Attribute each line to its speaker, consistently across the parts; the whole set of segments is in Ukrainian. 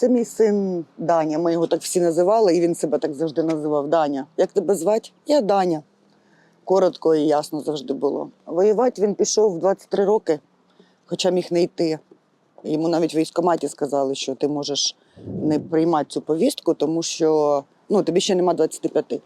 Speaker 1: Це мій син Даня. Ми його так всі називали, і він себе так завжди називав Даня. Як тебе звати? Я Даня. Коротко і ясно завжди було. Воювати він пішов в 23 роки, хоча міг не йти. Йому навіть в військкоматі сказали, що ти можеш не приймати цю повістку, тому що ну, тобі ще нема 25.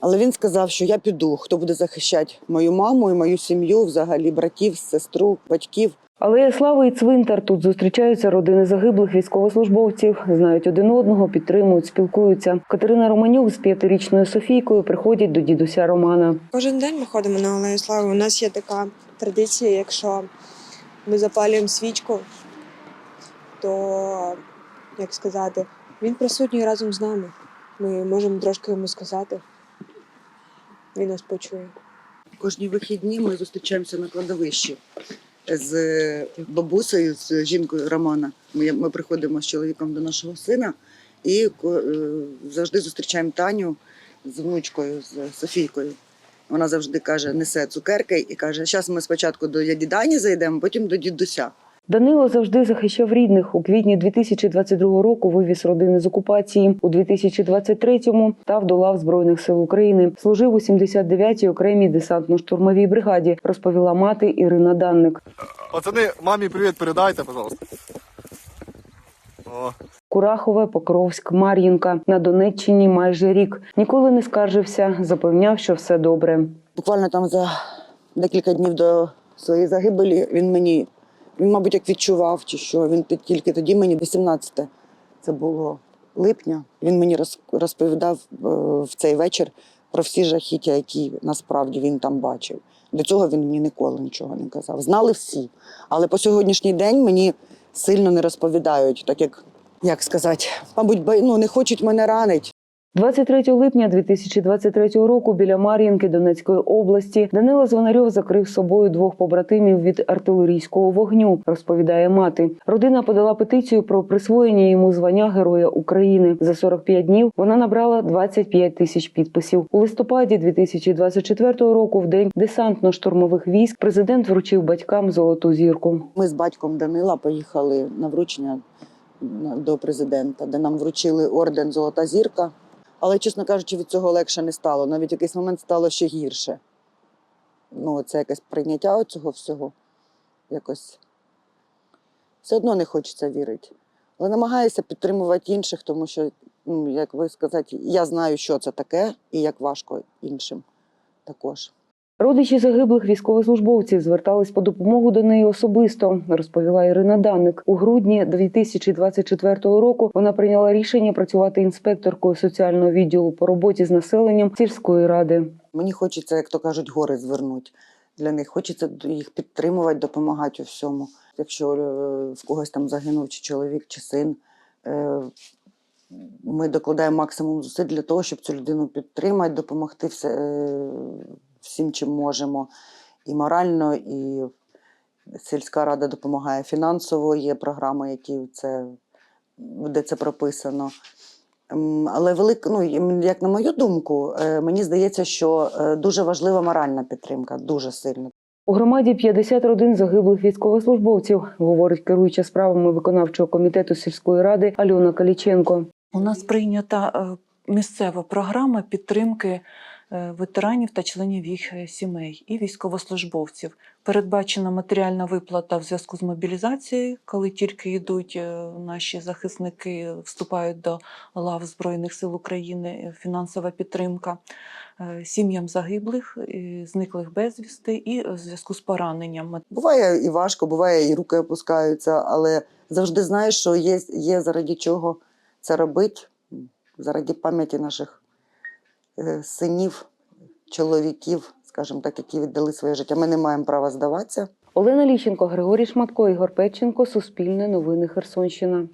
Speaker 1: Але він сказав, що я піду, хто буде захищати мою маму і мою сім'ю, взагалі братів, сестру, батьків.
Speaker 2: Алея Слави і цвинтар тут зустрічаються родини загиблих військовослужбовців, знають один одного, підтримують, спілкуються. Катерина Романюк з п'ятирічною Софійкою приходять до дідуся Романа.
Speaker 3: Кожен день ми ходимо на Алею Слави. У нас є така традиція, якщо ми запалюємо свічку, то, як сказати, він присутній разом з нами. Ми можемо трошки йому сказати. Він нас почує.
Speaker 1: Кожні вихідні ми зустрічаємося на кладовищі з бабусею, з жінкою Романа. Ми, ми приходимо з чоловіком до нашого сина і е, завжди зустрічаємо Таню з внучкою, з Софійкою. Вона завжди каже, несе цукерки і каже: зараз ми спочатку до дяді зайдемо, потім до дідуся.
Speaker 2: Данило завжди захищав рідних. У квітні 2022 року вивіз родини з окупації. У 2023-му став до лав Збройних сил України. Служив у 79-й окремій десантно-штурмовій бригаді, розповіла мати Ірина Данник.
Speaker 4: Пацани, мамі привіт передайте, пожалуйста. О,
Speaker 2: Курахове, Покровськ, Мар'їнка на Донеччині майже рік. Ніколи не скаржився, запевняв, що все добре.
Speaker 1: Буквально там за декілька днів до своєї загибелі він мені, він, мабуть, як відчував, чи що він тільки тоді мені 18 це було липня. Він мені розповідав е, в цей вечір про всі жахіття, які насправді він там бачив. До цього він мені ніколи нічого не казав. Знали всі. Але по сьогоднішній день мені сильно не розповідають, так як, як сказати, мабуть, ну, не хочуть мене ранити.
Speaker 2: 23 липня 2023 року біля Мар'їнки Донецької області Данило Звонарьов закрив собою двох побратимів від артилерійського вогню, розповідає мати. Родина подала петицію про присвоєння йому звання Героя України. За 45 днів вона набрала 25 тисяч підписів. У листопаді 2024 року, в день десантно-штурмових військ, президент вручив батькам золоту зірку.
Speaker 1: Ми з батьком Данила поїхали на вручення до президента, де нам вручили орден Золота зірка. Але, чесно кажучи, від цього легше не стало. Навіть в якийсь момент стало ще гірше. Ну, це якесь прийняття цього всього. Якось все одно не хочеться вірити. Але намагаюся підтримувати інших, тому що, ну, як ви сказати, я знаю, що це таке і як важко іншим також.
Speaker 2: Родичі загиблих військовослужбовців звертались по допомогу до неї особисто, розповіла Ірина Данник. У грудні 2024 року вона прийняла рішення працювати інспекторкою соціального відділу по роботі з населенням сільської ради.
Speaker 1: Мені хочеться, як то кажуть, гори звернути для них. Хочеться їх підтримувати, допомагати у всьому. Якщо е, в когось там загинув чи чоловік, чи син, е, ми докладаємо максимум зусиль для того, щоб цю людину підтримати, допомогти все, е, всім, чим можемо. І морально, і сільська рада допомагає фінансово. Є програми, які це, де це прописано. Але велик, ну, як на мою думку, е, мені здається, що е, дуже важлива моральна підтримка, дуже сильно.
Speaker 2: У громаді 50 родин загиблих військовослужбовців, говорить керуюча справами виконавчого комітету сільської ради Альона Каліченко.
Speaker 5: У нас прийнята е, місцева програма підтримки ветеранів та членів їх е, сімей і військовослужбовців. Передбачена матеріальна виплата в зв'язку з мобілізацією, коли тільки йдуть е, наші захисники, вступають до лав Збройних сил України, е, фінансова підтримка е, сім'ям загиблих, е, зниклих безвісти і в зв'язку з пораненням.
Speaker 1: Буває і важко, буває і руки опускаються, але завжди знаєш, що є, є заради чого це робити, заради пам'яті наших е, синів, чоловіків, скажімо так, які віддали своє життя. Ми не маємо права здаватися.
Speaker 2: Олена Ліщенко, Григорій Шматко, Ігор Петченко, Суспільне новини Херсонщина.